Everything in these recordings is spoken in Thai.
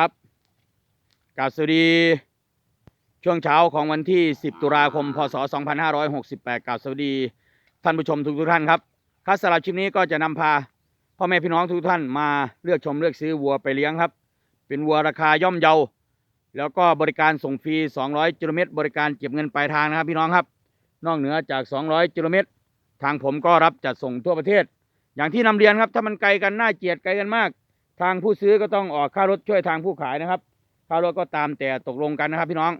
ครับกราบสวัสดีช่วงเช้าของวันที่ 10 ตุลาคม พศ 2568กราบสวัสดีท่านผู้ชมทุกทุกๆท่านครับครับสำหรับคลิปนี้ก็จะนำพาพ่อแม่พี่น้องทุกท่านมาเลือกชมเลือกซื้อวัวไปเลี้ยงครับ เป็นวัวราคาย่อมเยา แล้วก็บริการส่งฟรี 200กิโลเมตรบริการเก็บเงินปลายทางนะครับพี่น้องครับ นอกเหนือจาก 200กิโลเมตรทางผมก็รับจัดส่งทั่วประเทศ อย่างที่นำเรียนครับถ้ามันไกลกันน่าเกลียดไกลกันมาก ทางผู้ซื้อก็ต้องออกค่ารถช่วยทางผู้ขายนะครับ ค่ารถก็ตามแต่ตกลงกันนะครับ พี่น้อง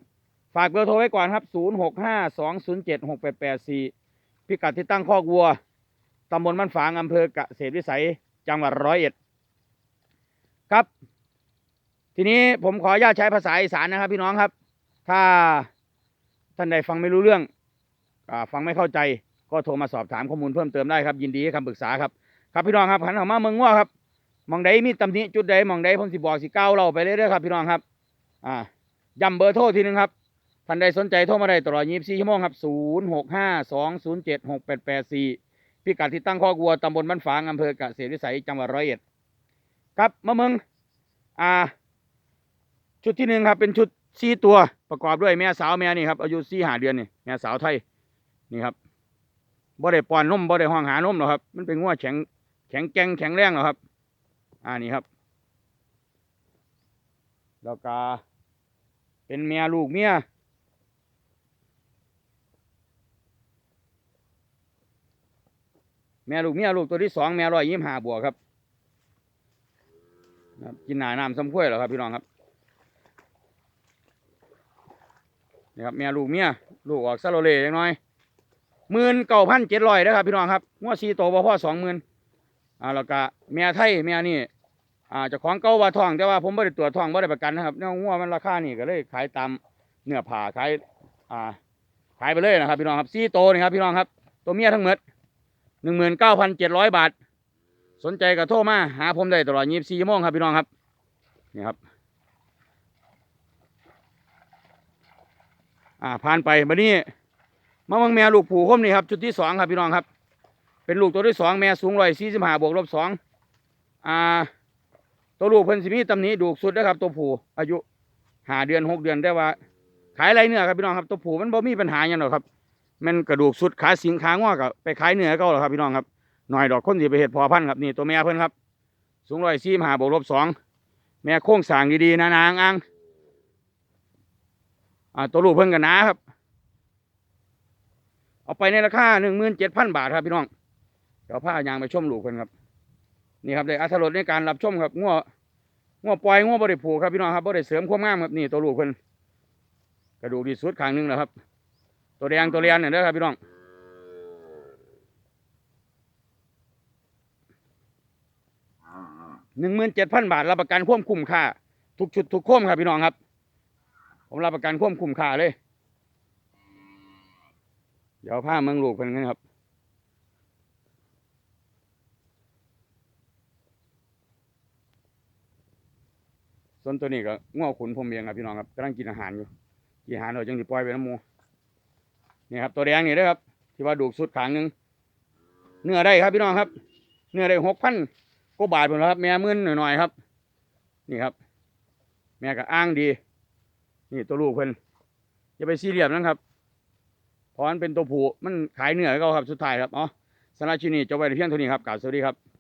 ฝากเบอร์โทรไว้ก่อนครับ 0 6 5 2 0 7 6 8 8 4 พิกัดที่ตั้งคอกวัว ตำบลบ้านฝางอำเภอเกษตรวิสัย จังหวัดร้อยเอ็ด ครับ ทีนี้ผมขออนุญาตใช้ภาษาอีสานนะครับ พี่น้องครับ ถ้าท่านใดฟังไม่รู้เรื่องอฟังไม่เข้าใจ ก็โทรมาสอบถามข้อมูลเพิ่มเติมได้ครับ ยินดีให้คำปรึกษาครับ ครับพี่น้องครับขันออกมาเมืองง้อครับ มองใดมีตำหนิจุดใดมองใดผมสิบอกสิก้าวเราไปเรื่อยๆครับพี่น้องครับ อ่าย้ำเบอร์โทรทีหนึงครับท่านใดสนใจโทรมาได้ตลอด 24 ชั่วโมงครับ 0652076884 พิกัดที่ตั้งข้อกวัวตำบลบ้านฝางอำเภอเกษตรวิสัยจังหวัดร้อยเอ็ดครับมาเมืองอ่า ชุดที่หนึ่งครับ เป็นชุดสี่ตัวประกอบด้วยแม่สาวแม่นี่ครับอายุสี่หาเดือนนี่แม่สาวไทยนี่ครับบ่ได้ปอนนมบ่ได้ห้องหานมหรอกครับ มันเป็นงัวแข็งแข็งแกงแข็งแรงหรอกครับ อ่านี่ครับ แล้วก็เป็นแม่ลูกเมียแม่ลูกเมียลูกตัวที่สองแม่ร้อยยี่ห้าบวกครับครับกินหนาน้ำซ้ำข้วยเหรอครับพี่น้องครับนี่ครับแม่ลูกเมียลูกออกซาโลเล่ยังน้อยหมื่นเก้าพันเจ็ดร้อยนะครับพี่น้องครับงวดสีโตบ่พ่อสองหมื่นอ่าแล้วก็แม่ไทยแม่นี่ อ่าเจ้าของเก่าว่าทองแต่ว่าผมไม่ได้ตรวจทองไม่ได้ประกันนะครับเนื้องัวมันราคานี่ก็เลยขายตามเนื้อผ่าขายอ่าขายไปเลยนะครับ พี่น้องครับสีโตนี่ครับพี่น้องครับ ตัวเมียทั้งหมดหนึ่งหมื่นเก้าพันเจ็ดร้อยบาท สนใจก็โทรมาหาผมได้ตลอดยี่สิบสี่ชั่วโมงครับพี่น้องครับนี่ครับอ่าผ่านไปบัดนี้มาวังแม่ลูกผูคมนี่ครับชุดที่สองครับพี่น้องครับ เป็นลูกตัวที่สองแม่สูงร้อยสี่สิบห้าบวกลบสองอ่า ตัวลูกเพิ่นสิมีตำหนิดูกสุดนะครับ ตัวผูอายุหาเดือนหกเดือนได้ว่า ขายไรเนื้อครับพี่น้องครับตัวผูมันบ่มีปัญหาอย่างหรอกครับมันกระดูกสุดขาสิงขางอกับไปขายเนื้อก็หรอครับพี่น้องครับหน่อยดอกคนสิไปเห็ดพอพันธุ์ครับนี่ตัวแม่เพิ่นครับ สูงร้อยสี่หาบวกลบสองแม่โค้งสางดีๆนะนางอังอ่าตัวลูกเพิ่นกันนะครับ เอาไปในราคาหนึ่งหมื่นเจ็ดพันบาทครับพี่น้องเดี๋ยวพายางไปชมลูกเพิ่นครับ นี่ครับได้อัธรสในการรับชมครับง้อง้อปล่อยง้อบริผูครับพี่น้องครับบริเสริมความงามครับนี่ตัวลูกเพิ่นกระดูกดีสุดข้างหนึงแล้วครับ ตัวแดงตัวเลียนเนี่ยเด้อครับพี่น้องหนึ่งหมื่นเจ็ดพันบาทรับประกันความคุ้มค่า ทุกชุดทุกโค้มครับพี่น้องครับ ผมรับประกันความคุ้มค่าเลย เดี๋ยวผ้าเมืองลูกเพิ่นกันครับ ส่วนตัวนี้ก็ง้อขุนผมเองครับพี่น้องครับกำลังกินอาหารอยู่กินอาหารเราจังสิปล่อยไปน้ำมูนี่ครับตัวแดงนี่เด้ครับ ที่ว่าดูกสุดขางหนึ่งเนื้อได้ครับพี่น้องครับ เนื้อได้หกพันกว่าบาทหมดครับ แม่มื่นหน่อยๆครับ นี่ครับ แม่ก็อ้างดี นี่ตัวลูกเพิ่นอย่าไปซีเรียสนะครับเพราะมันเป็นตัวผูมันขายเหนือก็ครับสุดท้ายครับอ๋อสำหรับชิ้นนี้จบไปเพียงเท่านี้ครับกล่าวสวัสดีครับ